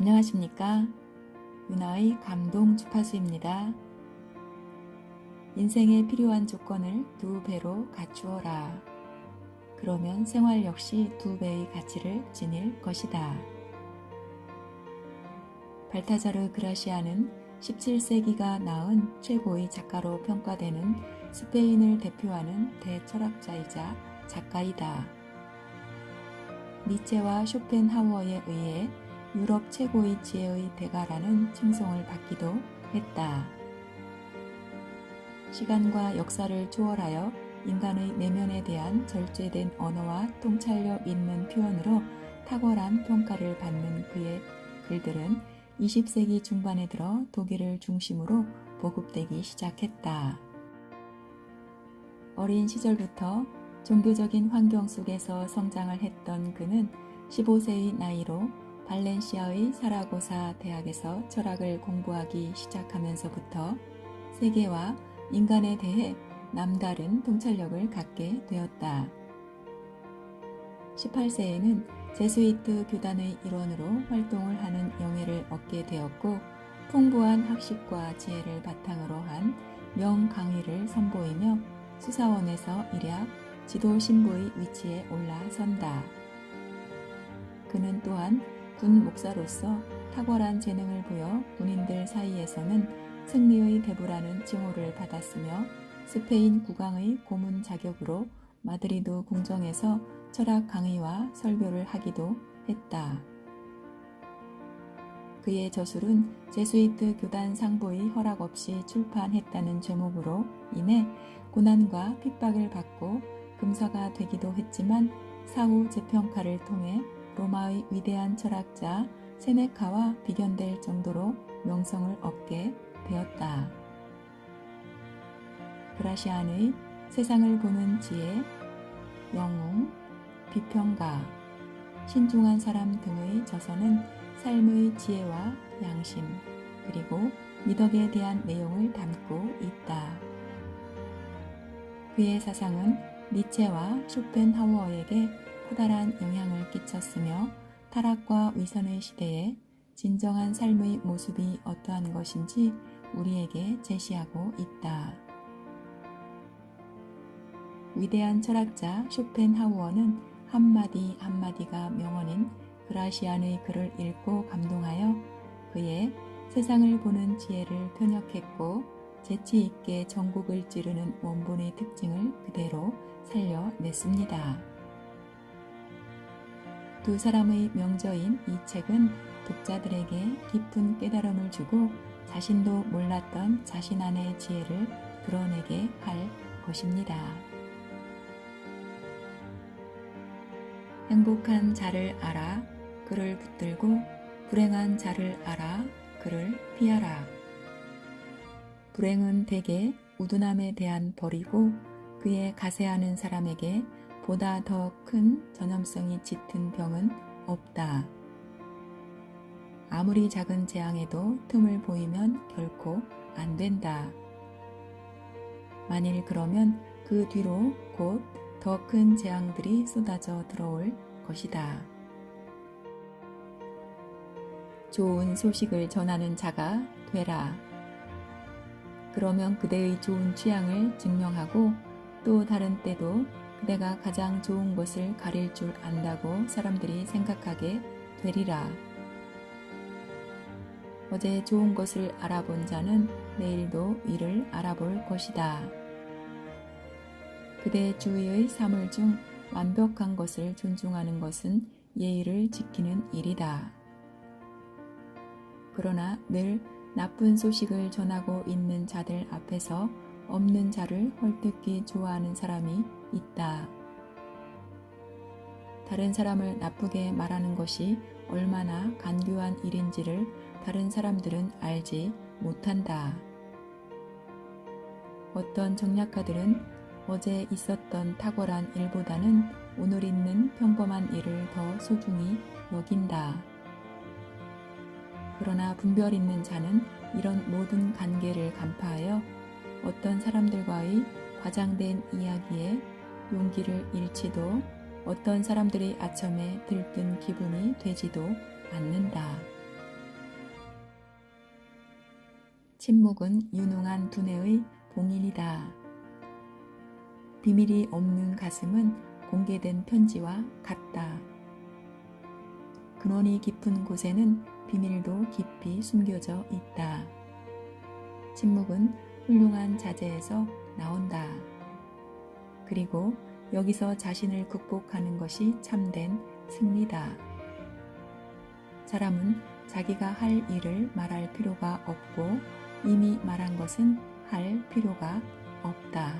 안녕하십니까? 윤아의 감동 주파수입니다. 인생에 필요한 조건을 두 배로 갖추어라. 그러면 생활 역시 두 배의 가치를 지닐 것이다. 발타자르 그라시아는 17세기가 낳은 최고의 작가로 평가되는 스페인을 대표하는 대철학자이자 작가이다. 니체와 쇼펜하우어에 의해 유럽 최고의 지혜의 대가라는 칭송을 받기도 했다. 시간과 역사를 초월하여 인간의 내면에 대한 절제된 언어와 통찰력 있는 표현으로 탁월한 평가를 받는 그의 글들은 20세기 중반에 들어 독일을 중심으로 보급되기 시작했다. 어린 시절부터 종교적인 환경 속에서 성장을 했던 그는 15세의 나이로 발렌시아의 사라고사 대학에서 철학을 공부하기 시작하면서부터 세계와 인간에 대해 남다른 통찰력을 갖게 되었다. 18세에는 제스위트 교단의 일원으로 활동을 하는 영예를 얻게 되었고 풍부한 학식과 지혜를 바탕으로 한 명강의를 선보이며 수사원에서 일약 지도 신부의 위치에 올라선다. 그는 또한 군 목사로서 탁월한 재능을 보여 군인들 사이에서는 승리의 대부라는 칭호를 받았으며 스페인 국왕의 고문 자격으로 마드리드 궁정에서 철학 강의와 설교를 하기도 했다. 그의 저술은 제수이트 교단 상부의 허락 없이 출판했다는 제목으로 인해 고난과 핍박을 받고 금사가 되기도 했지만 사후 재평가를 통해 로마의 위대한 철학자 세네카와 비견될 정도로 명성을 얻게 되었다. 그라시안의 세상을 보는 지혜, 영웅, 비평가, 신중한 사람 등의 저서는 삶의 지혜와 양심, 그리고 미덕에 대한 내용을 담고 있다. 그의 사상은 니체와 쇼펜하우어에게 커다란 영향을 끼쳤으며 타락과 위선의 시대에 진정한 삶의 모습이 어떠한 것인지 우리에게 제시하고 있다. 위대한 철학자 쇼펜하우어는 한마디 한마디가 명언인 그라시안의 글을 읽고 감동하여 그의 세상을 보는 지혜를 편역했고 재치 있게 전국을 찌르는 원본의 특징을 그대로 살려냈습니다. 두 사람의 명저인 이 책은 독자들에게 깊은 깨달음을 주고 자신도 몰랐던 자신 안의 지혜를 드러내게 할 것입니다. 행복한 자를 알아 그를 붙들고 불행한 자를 알아 그를 피하라. 불행은 대개 우둔함에 대한 벌이고 그의 가세하는 사람에게 보다 더 큰 전염성이 짙은 병은 없다. 아무리 작은 재앙에도 틈을 보이면 결코 안 된다. 만일 그러면 그 뒤로 곧 더 큰 재앙들이 쏟아져 들어올 것이다. 좋은 소식을 전하는 자가 되라. 그러면 그대의 좋은 취향을 증명하고 또 다른 때도 그대가 가장 좋은 것을 가릴 줄 안다고 사람들이 생각하게 되리라. 어제 좋은 것을 알아본 자는 내일도 이를 알아볼 것이다. 그대 주위의 사물 중 완벽한 것을 존중하는 것은 예의를 지키는 일이다. 그러나 늘 나쁜 소식을 전하고 있는 자들 앞에서 없는 자를 헐뜯기 좋아하는 사람이 있다. 다른 사람을 나쁘게 말하는 것이 얼마나 간교한 일인지를 다른 사람들은 알지 못한다. 어떤 정략가들은 어제 있었던 탁월한 일보다는 오늘 있는 평범한 일을 더 소중히 여긴다. 그러나 분별 있는 자는 이런 모든 관계를 간파하여 어떤 사람들과의 과장된 이야기에 용기를 잃지도 어떤 사람들의 아첨에 들뜬 기분이 되지도 않는다. 침묵은 유능한 두뇌의 봉인이다. 비밀이 없는 가슴은 공개된 편지와 같다. 근원이 깊은 곳에는 비밀도 깊이 숨겨져 있다. 침묵은 훌륭한 자제에서 나온다. 그리고 여기서 자신을 극복하는 것이 참된 승리다. 사람은 자기가 할 일을 말할 필요가 없고 이미 말한 것은 할 필요가 없다.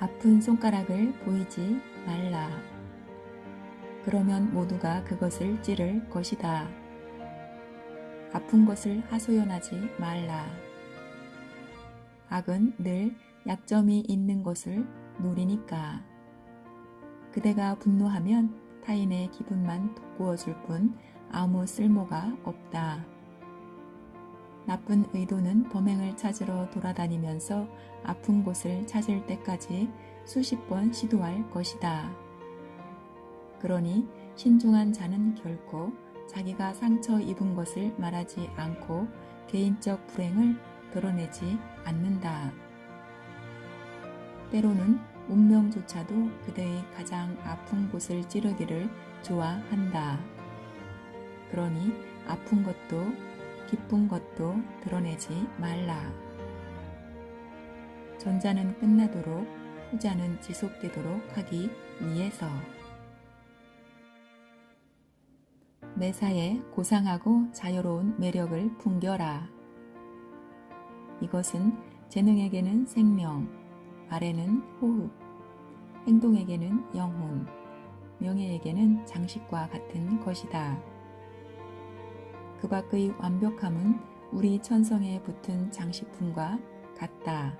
아픈 손가락을 보이지 말라. 그러면 모두가 그것을 찌를 것이다. 아픈 것을 하소연하지 말라. 악은 늘 약점이 있는 것을 노리니까. 그대가 분노하면 타인의 기분만 돋구어 줄 뿐 아무 쓸모가 없다. 나쁜 의도는 범행을 찾으러 돌아다니면서 아픈 곳을 찾을 때까지 수십 번 시도할 것이다. 그러니 신중한 자는 결코 자기가 상처 입은 것을 말하지 않고 개인적 불행을 드러내지 않는다. 때로는 운명조차도 그대의 가장 아픈 곳을 찌르기를 좋아한다. 그러니 아픈 것도 기쁜 것도 드러내지 말라. 전자는 끝나도록 후자는 지속되도록 하기 위해서. 매사에 고상하고 자유로운 매력을 풍겨라. 이것은 재능에게는 생명, 말에는 호흡, 행동에게는 영혼, 명예에게는 장식과 같은 것이다. 그 밖의 완벽함은 우리 천성에 붙은 장식품과 같다.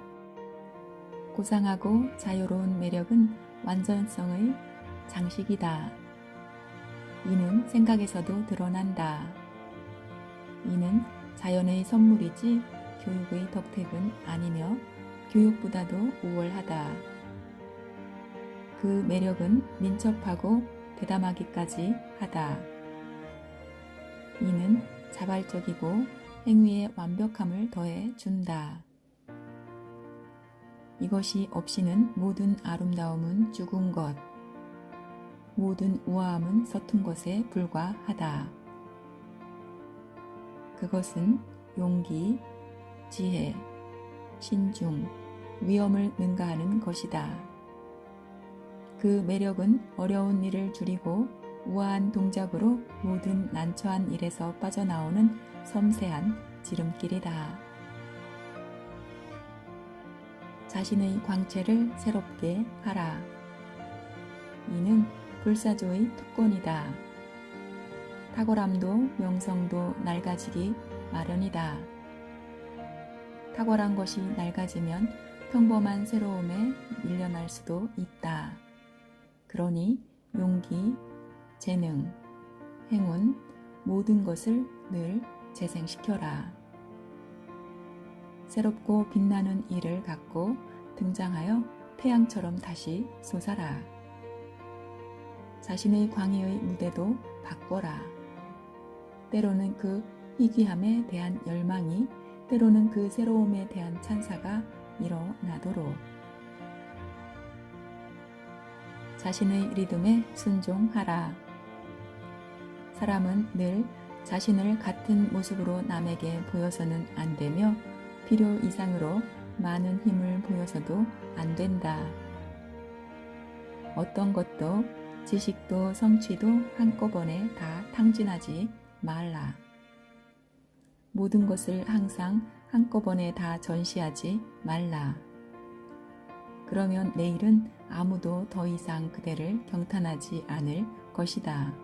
고상하고 자유로운 매력은 완전성의 장식이다. 이는 생각에서도 드러난다. 이는 자연의 선물이지 교육의 덕택은 아니며 교육보다도 우월하다. 그 매력은 민첩하고 대담하기까지 하다. 이는 자발적이고 행위의 완벽함을 더해 준다. 이것이 없이는 모든 아름다움은 죽은 것, 모든 우아함은 서툰 것에 불과하다. 그것은 용기, 지혜, 신중, 위험을 능가하는 것이다. 그 매력은 어려운 일을 줄이고 우아한 동작으로 모든 난처한 일에서 빠져나오는 섬세한 지름길이다. 자신의 광채를 새롭게 하라. 이는 불사조의 특권이다. 탁월함도 명성도 낡아지기 마련이다. 탁월한 것이 낡아지면 평범한 새로움에 밀려날 수도 있다. 그러니 용기, 재능, 행운, 모든 것을 늘 재생시켜라. 새롭고 빛나는 일을 갖고 등장하여 태양처럼 다시 솟아라. 자신의 광의의 무대도 바꿔라. 때로는 그 희귀함에 대한 열망이, 때로는 그 새로움에 대한 찬사가 일어나도록. 자신의 리듬에 순종하라. 사람은 늘 자신을 같은 모습으로 남에게 보여서는 안 되며 필요 이상으로 많은 힘을 보여서도 안 된다. 어떤 것도 지식도 성취도 한꺼번에 다 탕진하지 말라. 모든 것을 항상 한꺼번에 다 전시하지 말라. 그러면 내일은 아무도 더 이상 그대를 경탄하지 않을 것이다.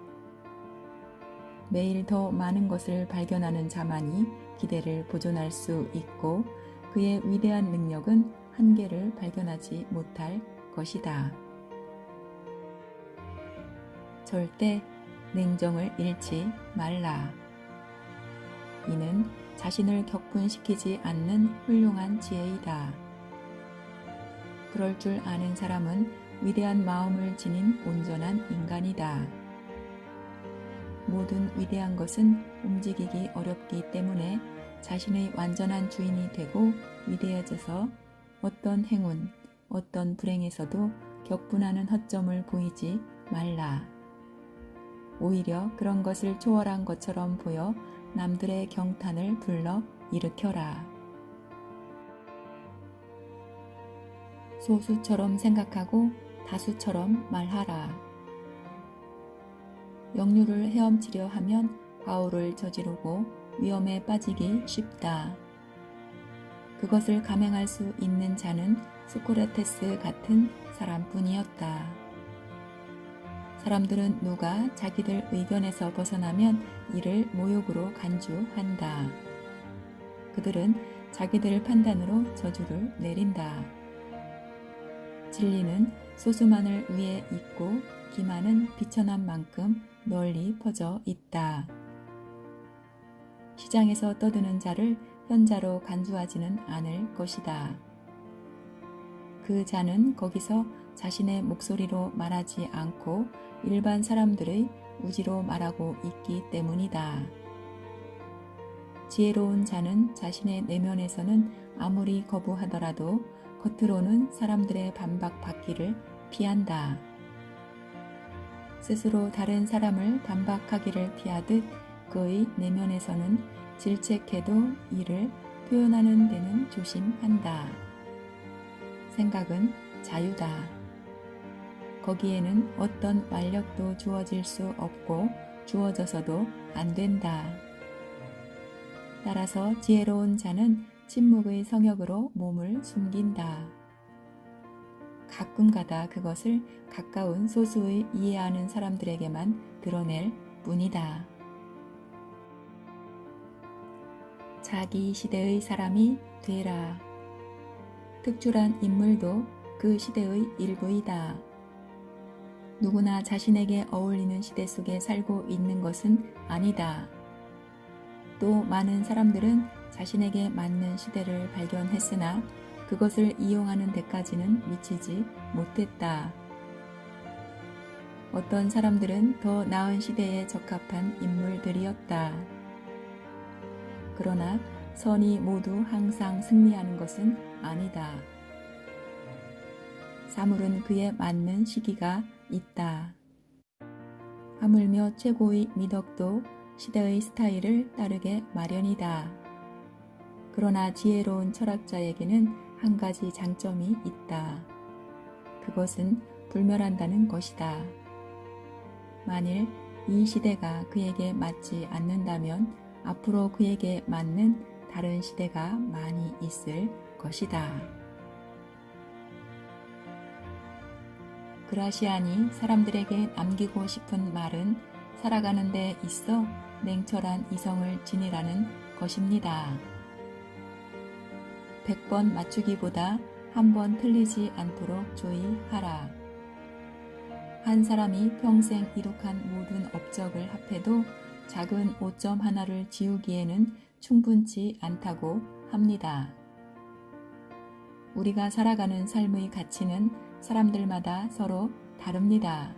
매일 더 많은 것을 발견하는 자만이 기대를 보존할 수 있고 그의 위대한 능력은 한계를 발견하지 못할 것이다. 절대 냉정을 잃지 말라. 이는 자신을 격분시키지 않는 훌륭한 지혜이다. 그럴 줄 아는 사람은 위대한 마음을 지닌 온전한 인간이다. 모든 위대한 것은 움직이기 어렵기 때문에 자신의 완전한 주인이 되고 위대해져서 어떤 행운, 어떤 불행에서도 격분하는 허점을 보이지 말라. 오히려 그런 것을 초월한 것처럼 보여 남들의 경탄을 불러 일으켜라. 소수처럼 생각하고 다수처럼 말하라. 역류를 헤엄치려 하면 과오를 저지르고 위험에 빠지기 쉽다. 그것을 감행할 수 있는 자는 소크라테스 같은 사람뿐이었다. 사람들은 누가 자기들 의견에서 벗어나면 이를 모욕으로 간주한다. 그들은 자기들 판단으로 저주를 내린다. 진리는 소수만을 위해 있고 기만은 비천한 만큼 널리 퍼져 있다. 시장에서 떠드는 자를 현자로 간주하지는 않을 것이다. 그 자는 거기서 자신의 목소리로 말하지 않고 일반 사람들의 우지로 말하고 있기 때문이다. 지혜로운 자는 자신의 내면에서는 아무리 거부하더라도 겉으로는 사람들의 반박받기를 피한다. 스스로 다른 사람을 반박하기를 피하듯 그의 내면에서는 질책해도 이를 표현하는 데는 조심한다. 생각은 자유다. 거기에는 어떤 완력도 주어질 수 없고 주어져서도 안 된다. 따라서 지혜로운 자는 침묵의 성역으로 몸을 숨긴다. 가끔 가다 그것을 가까운 소수의 이해하는 사람들에게만 드러낼 뿐이다. 자기 시대의 사람이 되라. 특출한 인물도 그 시대의 일부이다. 누구나 자신에게 어울리는 시대 속에 살고 있는 것은 아니다. 또 많은 사람들은 자신에게 맞는 시대를 발견했으나 그것을 이용하는 데까지는 미치지 못했다. 어떤 사람들은 더 나은 시대에 적합한 인물들이었다. 그러나 선이 모두 항상 승리하는 것은 아니다. 사물은 그에 맞는 시기가 있다. 하물며 최고의 미덕도 시대의 스타일을 따르게 마련이다. 그러나 지혜로운 철학자에게는 한 가지 장점이 있다. 그것은 불멸한다는 것이다. 만일 이 시대가 그에게 맞지 않는다면 앞으로 그에게 맞는 다른 시대가 많이 있을 것이다. 그라시안이 사람들에게 남기고 싶은 말은 살아가는 데 있어 냉철한 이성을 지니라는 것입니다. 100번 맞추기보다 한 번 틀리지 않도록 조의하라. 한 사람이 평생 이룩한 모든 업적을 합해도 작은 오점 하나를 지우기에는 충분치 않다고 합니다. 우리가 살아가는 삶의 가치는 사람들마다 서로 다릅니다.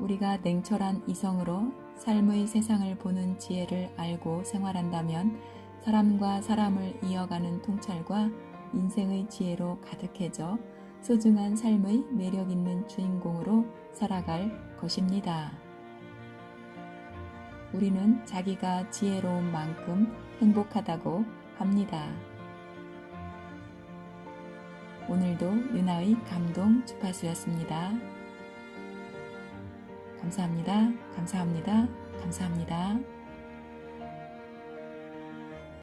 우리가 냉철한 이성으로 삶의 세상을 보는 지혜를 알고 생활한다면 사람과 사람을 이어가는 통찰과 인생의 지혜로 가득해져 소중한 삶의 매력 있는 주인공으로 살아갈 것입니다. 우리는 자기가 지혜로운 만큼 행복하다고 합니다. 오늘도 유나의 감동 주파수였습니다. 감사합니다. 감사합니다. 감사합니다.